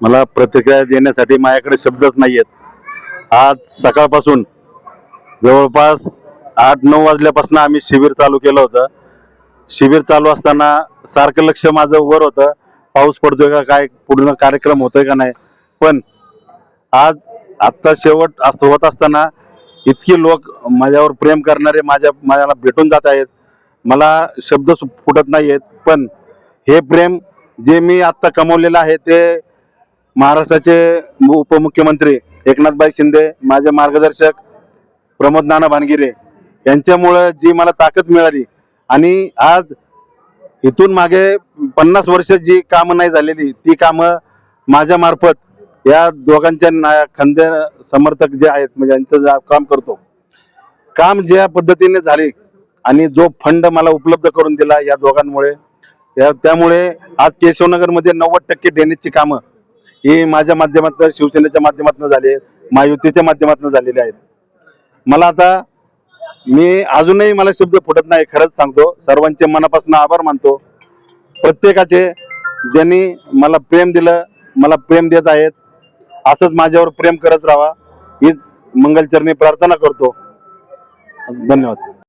मला प्रतिक्रिया देण्यासाठी माझ्याकडे शब्दच नाही आहेत आज सकाळपासून जवळपास आठ नऊ वाजल्यापासून आम्ही शिबिर चालू केलं होतं. शिबिर चालू असताना सारखं लक्ष माझं वर होतं. पाऊस पडतोय का काय पूर्ण कार्यक्रम होतोय का नाही. पण आज आत्ता शेवट असं होत असताना इतकी लोक माझ्यावर प्रेम करणारे माझ्या माझ्याला भेटून जात आहेत. मला शब्द फुटत नाही आहेत पण हे प्रेम जे मी आत्ता कमवलेलं आहे ते महाराष्ट्राचे उपमुख्यमंत्री एकनाथबाई शिंदे माझे मार्गदर्शक प्रमोद नाना भानगिरे यांच्यामुळं जी मला ताकद मिळाली आणि आज इथून मागे पन्नास वर्ष जी कामं नाही झालेली ती कामं माझ्या मार्फत या दोघांच्या ना- खंदे समर्थक जे आहेत म्हणजे यांचं काम करतो काम ज्या पद्धतीने झाले आणि जो फंड मला उपलब्ध करून दिला या दोघांमुळे त्या- त्यामुळे आज केशवनगरमध्ये नव्वद टक्के ड्रेनेजची कामं ही माझ्या माध्यमातून शिवसेनेच्या माध्यमातून झाले महायुतीच्या माध्यमातून झालेली आहेत मला आता मी अजूनही मला शब्द फुटत नाही खरंच सांगतो. सर्वांचे मनापासून आभार मानतो. प्रत्येकाचे ज्यांनी मला प्रेम दिलं मला प्रेम देत आहेत असंच माझ्यावर प्रेम करत राहा. हीच मंगलचरणी प्रार्थना करतो. धन्यवाद.